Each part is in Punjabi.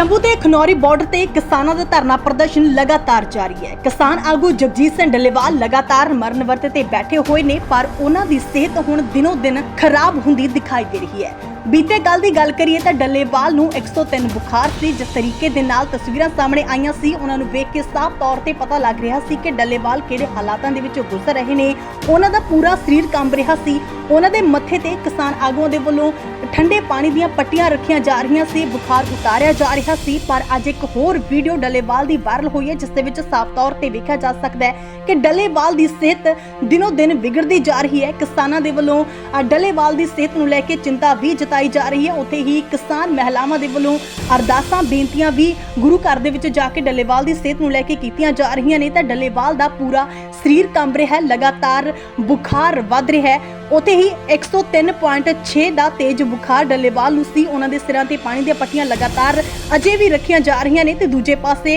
ਸ਼ੰਭੂ ਤੇ ਖਨੌਰੀ ਬਾਰਡਰ ਤੇ ਕਿਸਾਨਾਂ ਦਾ ਧਰਨਾ ਪ੍ਰਦਰਸ਼ਨ ਲਗਾਤਾਰ ਜਾਰੀ ਹੈ। ਕਿਸਾਨ ਆਗੂ ਜਗਜੀਤ ਸਿੰਘ ਡੱਲੇਵਾਲ ਲਗਾਤਾਰ ਮਰਨ ਵਰਤ ਤੇ ਬੈਠੇ ਹੋਏ ਨੇ, ਪਰ ਉਹਨਾਂ ਦੀ ਸਿਹਤ ਹੁਣ ਦਿਨੋ ਦਿਨ ਖਰਾਬ ਹੁੰਦੀ ਦਿਖਾਈ ਦੇ ਰਹੀ ਹੈ। ਬੀਤੇ ਕੱਲ ਦੀ ਗੱਲ ਕਰੀਏ ਤਾਂ ਡੱਲੇਵਾਲ ਨੂੰ 103 ਬੁਖਾਰ ਸੀ। ਜਿਸ ਤਰੀਕੇ ਦੇ ਨਾਲ ਤਸਵੀਰਾਂ ਸਾਹਮਣੇ ਆਈਆਂ ਸੀ, ਉਹਨਾਂ ਨੂੰ ਵੇਖ ਕੇ ਸਾਫ਼ ਤੌਰ ਤੇ ਪਤਾ ਲੱਗ ਰਿਹਾ ਸੀ ਕਿ ਡੱਲੇਵਾਲ ਕਿਹੜੇ ਹਾਲਾਤਾਂ ਦੇ ਵਿੱਚੋਂ ਗੁਜ਼ਰ ਰਹੇ ਨੇ। ਉਹਨਾਂ ਦਾ ਪੂਰਾ ਸਰੀਰ ਕੰਬ ਰਿਹਾ ਸੀ। ਉਹਨਾਂ ਦੇ ਮੱਥੇ ਤੇ ਕਿਸਾਨ ਆਗੂਆਂ ਦੇ ਵੱਲੋਂ ਠੰਡੇ ਪਾਣੀ ਦੀਆਂ ਪੱਟੀਆਂ ਰੱਖੀਆਂ ਜਾ ਰਹੀਆਂ ਸੀ। ਬੁਖਾਰ ਉਤਾਰਿਆ ਜਾ ਰਿਹਾ ਸੀ, ਪਰ ਅੱਜ ਇੱਕ ਹੋਰ ਵੀਡੀਓ ਡੱਲੇਵਾਲ ਦੀ ਵਾਇਰਲ ਹੋਈ ਹੈ, ਜਿਸ ਦੇ ਵਿੱਚ ਸਾਫ਼ ਤੌਰ ਤੇ ਵੇਖਿਆ ਜਾ ਸਕਦਾ ਹੈ ਕਿ ਡੱਲੇਵਾਲ ਦੀ ਸਿਹਤ ਦਿਨੋ ਦਿਨ ਵਿਗੜਦੀ ਜਾ ਰਹੀ ਹੈ। ਕਿਸਾਨਾਂ ਦੇ ਵੱਲੋਂ ਡੱਲੇਵਾਲ ਦੀ ਸਿਹਤ ਨੂੰ ਲੈ ਕੇ ਚਿੰਤਾ ਵੀ ਜਤਾਈ ਜਾ ਰਹੀ ਹੈ। ਉੱਥੇ ਹੀ ਕਿਸਾਨ ਮਹਿਲਾਵਾਂ ਦੇ ਵੱਲੋਂ ਅਰਦਾਸਾਂ, ਬੇਨਤੀਆਂ ਵੀ ਗੁਰੂ ਘਰ ਦੇ ਵਿੱਚ ਜਾ ਕੇ ਡੱਲੇਵਾਲ ਦੀ ਸਿਹਤ ਨੂੰ ਲੈ ਕੇ ਕੀਤੀਆਂ ਜਾ ਰਹੀਆਂ ਨੇ। ਤਾਂ ਡੱਲੇਵਾਲ ਦਾ ਪੂਰਾ ਸਰੀਰ ਕੰਬ ਰਿਹਾ ਹੈ। ਲਗਾਤਾਰ ਬੁਖਾਰ ਵੱਧ ਰਿਹਾ ਹੈ। ਉੱਥੇ ਹੀ 103.6 ਦਾ ਤੇਜ਼ ਬੁਖਾਰ ਡੱਲੇਵਾਲ ਨੂੰ ਸੀ। ਉਹਨਾਂ ਦੇ ਸਿਰਾਂ ਤੇ ਪਾਣੀ ਦੀਆਂ ਪੱਟੀਆਂ ਲਗਾਤਾਰ ਅਜੇ ਵੀ ਰੱਖੀਆਂ ਜਾ ਰਹੀਆਂ ਨੇ। ਤੇ ਦੂਜੇ ਪਾਸੇ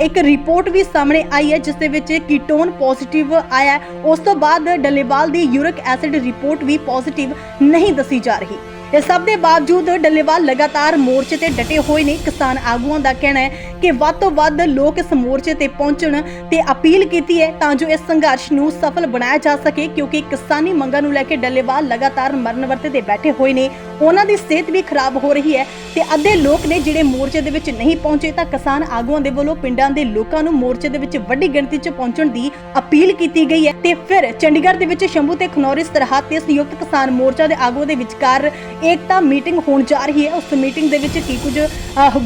ਇੱਕ ਰਿਪੋਰਟ ਵੀ ਸਾਹਮਣੇ ਆਈ ਹੈ, ਜਿਸ ਦੇ ਵਿੱਚ ਕੀਟੋਨ ਪੋਜ਼ਿਟਿਵ ਆਇਆ ਉਸ ਤੋਂ ਬਾਅਦ ਡੱਲੇਵਾਲ ਦੀ ਯੂਰਿਕ ਐਸਿਡ ਰਿਪੋਰਟ ਵੀ ਪੋਜ਼ਿਟਿਵ ਨਹੀਂ ਦੱਸੀ ਜਾ ਰਹੀ। ਇਸ ਸਭ ਦੇ ਬਾਵਜੂਦ ਡੱਲੇਵਾਲ ਲਗਾਤਾਰ ਮੋਰਚੇ ਤੇ ਡਟੇ ਹੋਏ ਨੇ। ਕਿਸਾਨ ਆਗੂਆਂ ਦਾ ਕਹਿਣਾ ਹੈ ਕਿ ਵੱਧ ਤੋਂ ਵੱਧ ਲੋਕ ਇਸ ਮੋਰਚੇ ਤੇ ਪਹੁੰਚਣ ਤੇ ਅਪੀਲ ਕੀਤੀ ਹੈ ਤਾਂ ਜੋ ਇਸ ਸੰਘਰਸ਼ ਨੂੰ ਸਫਲ ਬਣਾਇਆ ਜਾ ਸਕੇ, ਕਿਉਂਕਿ ਕਿਸਾਨੀ ਮੰਗਾਂ ਨੂੰ ਲੈ ਕੇ ਡੱਲੇਵਾਲ ਲਗਾਤਾਰ ਮਰਨ ਵਰਤੇ ਤੇ ਬੈਠੇ ਹੋਏ ਨੇ। ਉਹਨਾਂ ਦੀ ਸਿਹਤ ਵੀ ਖਰਾਬ ਹੋ ਰਹੀ ਹੈ ਤੇ ਅੱਧੇ ਲੋਕ ਨੇ ਜਿਹੜੇ ਮੋਰਚੇ ਦੇ ਵਿੱਚ ਨਹੀਂ ਪਹੁੰਚੇ ਤਾਂ ਕਿਸਾਨ ਆਗੂਆਂ ਦੇ ਵੱਲੋਂ ਪਿੰਡਾਂ ਦੇ ਲੋਕਾਂ ਨੂੰ ਮੋਰਚੇ ਦੇ ਵਿੱਚ ਵੱਡੀ ਗਿਣਤੀ 'ਚ ਪਹੁੰਚਣ ਦੀ ਅਪੀਲ ਕੀਤੀ ਗਈ ਹੈ। ਤੇ ਫਿਰ ਚੰਡੀਗੜ੍ਹ ਦੇ ਵਿੱਚ ਸ਼ੰਭੂ ਤੇ ਖਨੌਰੀ ਸਰਹੱਦ ਤੇ ਸੰਯੁਕਤ ਕਿਸਾਨ ਮੋਰਚਾ ਦੇ ਆਗੂਆਂ ਦੇ ਵਿਚਕਾਰ ਏਕਤਾ ਮੀਟਿੰਗ ਹੋਣ ਜਾ ਰਹੀ ਹੈ। ਉਸ ਮੀਟਿੰਗ ਦੇ ਵਿੱਚ ਕੀ ਕੁਝ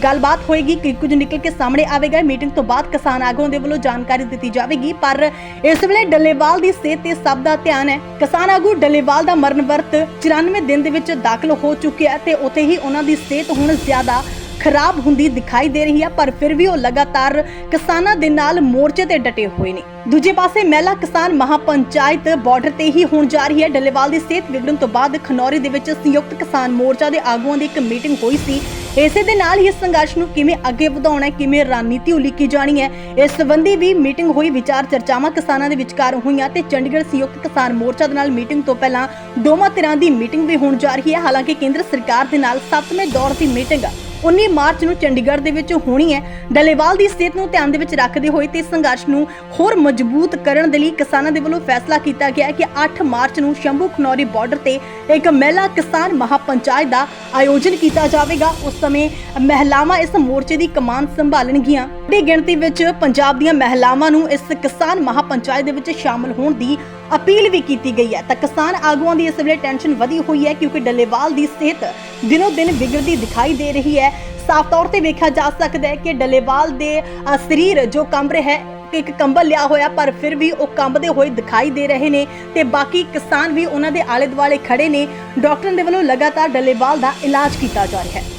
ਗੱਲਬਾਤ ਹੋਏਗੀ, ਕੀ ਕੁਝ ਨਿਕਲ ਕੇ ਸਾਹਮਣੇ ਆਵੇਗਾ। ਮੀਟਿੰਗ ਤੋਂ ਬਾਅਦ ਕਿਸਾਨ ਆਗੂਆਂ ਦੇ ਵੱਲੋਂ ਜਾਣਕਾਰੀ ਦਿੱਤੀ ਜਾਵੇਗੀ, ਪਰ ਇਸ ਵੇਲੇ ਡੱਲੇਵਾਲ ਦੀ ਸਿਹਤ ਤੇ ਸਭ ਦਾ ਧਿਆਨ ਹੈ। ਕਿਸਾਨ ਆਗੂ ਡੱਲੇਵਾਲ ਦਾ ਮਰਨ ਵਰਤ 94 ਦਿਨ ਦੇ ਵਿੱਚ ਦਾਖਲ ਹੋ ਚੁੱਕਿਆ ਤੇ ਉੱਥੇ ਹੀ ਉਹਨਾਂ ਦੀ ਸਿਹਤ ਹੁਣ ਜ਼ਿਆਦਾ ਖਰਾਬ ਹੁੰਦੀ ਦਿਖਾਈ ਦੇ ਰਹੀ ਹੈ, ਪਰ ਫਿਰ ਵੀ ਉਹ ਲਗਾਤਾਰ ਕਿਸਾਨਾਂ ਦੇ ਨਾਲ ਮੋਰਚੇ ਤੇ ਡਟੇ ਹੋਏ ਨੇ। ਦੂਜੇ ਪਾਸੇ ਮਹਿਲਾ ਕਿਸਾਨ ਮਹਾਪੰਚਾਇਤ ਬਾਰਡਰ ਤੇ ਹੀ ਹੋਣ ਜਾ ਰਹੀ ਹੈ। ਡੱਲੇਵਾਲ ਦੀ ਸਿਹਤ ਵਿਗੜਨ ਤੋਂ ਬਾਅਦ ਖਨੌਰੀ ਦੇ ਵਿੱਚ ਸੰਯੁਕਤ ਕਿਸਾਨ ਮੋਰਚਾ ਦੇ ਆਗੂਆਂ ਦੀ ਇੱਕ ਮੀਟਿੰਗ ਹੋਈ ਸੀ ਇਸੇ ਦੇ ਨਾਲ ਹੀ ਇਸ ਸੰਘਰਸ਼ ਨੂੰ ਕਿਵੇਂ ਅੱਗੇ ਵਧਾਉਣਾ ਹੈ, ਕਿਵੇਂ ਰਣਨੀਤੀ ਉਲੀਕੀ ਜਾਣੀ ਹੈ, ਇਸ ਸੰਬੰਧੀ ਵੀ ਮੀਟਿੰਗ ਹੋਈ, ਵਿਚਾਰ ਚਰਚਾਵਾਂ ਕਿਸਾਨਾਂ ਦੇ ਵਿਚਕਾਰ ਹੋਈਆਂ ਤੇ ਚੰਡੀਗੜ੍ਹ ਸੰਯੁਕਤ ਕਿਸਾਨ ਮੋਰਚਾ ਦੇ ਨਾਲ ਮੀਟਿੰਗ ਤੋਂ ਪਹਿਲਾਂ ਦੋਵਾਂ ਧਿਰਾਂ ਦੀ ਮੀਟਿੰਗ ਵੀ ਹੋਣ ਜਾ ਰਹੀ ਹੈ। ਹਾਲਾਂਕਿ ਕੇਂਦਰ ਸਰਕਾਰ ਦੇ ਨਾਲ 7ਵੇਂ ਦੌਰ ਦੀ ਮੀਟਿੰਗ 19 ਮਾਰਚ ਨੂੰ ਚੰਡੀਗੜ੍ਹ ਦੇ ਵਿੱਚ ਹੋਣੀ ਹੈ। ਡੱਲੇਵਾਲ ਦੀ ਸਿਹਤ ਨੂੰ ਧਿਆਨ ਦੇ ਵਿੱਚ ਰੱਖਦੇ ਹੋਏ ਤੇ ਸੰਘਰਸ਼ ਨੂੰ ਹੋਰ ਮਜ਼ਬੂਤ ਕਰਨ ਦੇ ਲਈ ਕਿਸਾਨਾਂ ਦੇ ਵੱਲੋਂ ਫੈਸਲਾ ਕੀਤਾ ਗਿਆ ਕਿ 8 ਮਾਰਚ ਨੂੰ ਸ਼ੰਭੂ ਖਨੌਰੀ ਬਾਰਡਰ ਤੇ ਇੱਕ ਮਹਿਲਾ ਕਿਸਾਨ ਮਹਾਪੰਚਾਇਤ ਦਾ ਆਯੋਜਨ ਕੀਤਾ ਜਾਵੇਗਾ। ਉਸ ਸਮੇਂ ਮਹਿਲਾਵਾਂ ਇਸ ਮੋਰਚੇ ਦੀ ਕਮਾਨ ਸੰਭਾਲਣਗੀਆਂ। ਵੱਡੀ ਗਿਣਤੀ ਵਿੱਚ ਪੰਜਾਬ ਦੀਆਂ ਮਹਿਲਾਵਾਂ ਨੂੰ ਇਸ ਕਿਸਾਨ ਮਹਾਪੰਚਾਇਤ ਦੇ ਵਿੱਚ ਸ਼ਾਮਲ ਹੋਣ ਦੀ ਅਪੀਲ ਵੀ ਕੀਤੀ ਗਈ ਹੈ ਤਾਂ ਕਿਸਾਨ ਆਗੂਆਂ ਦੀ ਇਸ ਵੇਲੇ ਟੈਨਸ਼ਨ ਵਧੀ ਹੋਈ ਹੈ ਕਿਉਂਕਿ ਡੱਲੇਵਾਲ ਦੀ ਸਿਹਤ ਦਿਨੋ ਦਿਨ ਵਿਗੜਦੀ ਦਿਖਾਈ ਦੇ ਰਹੀ ਹੈ। ਸਾਫ਼ ਤੌਰ ਤੇ ਵੇਖਿਆ ਜਾ ਸਕਦਾ ਹੈ ਕਿ ਡੱਲੇਵਾਲ ਦੇ ਸਰੀਰ ਜੋ ਕੰਬ ਰਿਹਾ ਹੈ, ਇੱਕ ਕੰਬਲ ਲਿਆ ਹੋਇਆ ਪਰ ਫਿਰ ਵੀ ਉਹ ਕੰਬਦੇ ਹੋਏ ਦਿਖਾਈ ਦੇ ਰਹੇ ਨੇ ਤੇ ਬਾਕੀ ਕਿਸਾਨ ਵੀ ਉਹਨਾਂ ਦੇ ਆਲੇ ਦੁਆਲੇ ਖੜੇ ਨੇ। ਡਾਕਟਰਾਂ ਦੇ ਵੱਲੋਂ ਲਗਾਤਾਰ ਡੱਲੇਵਾਲ ਦਾ ਇਲਾਜ ਕੀਤਾ ਜਾ ਰਿਹਾ ਹੈ।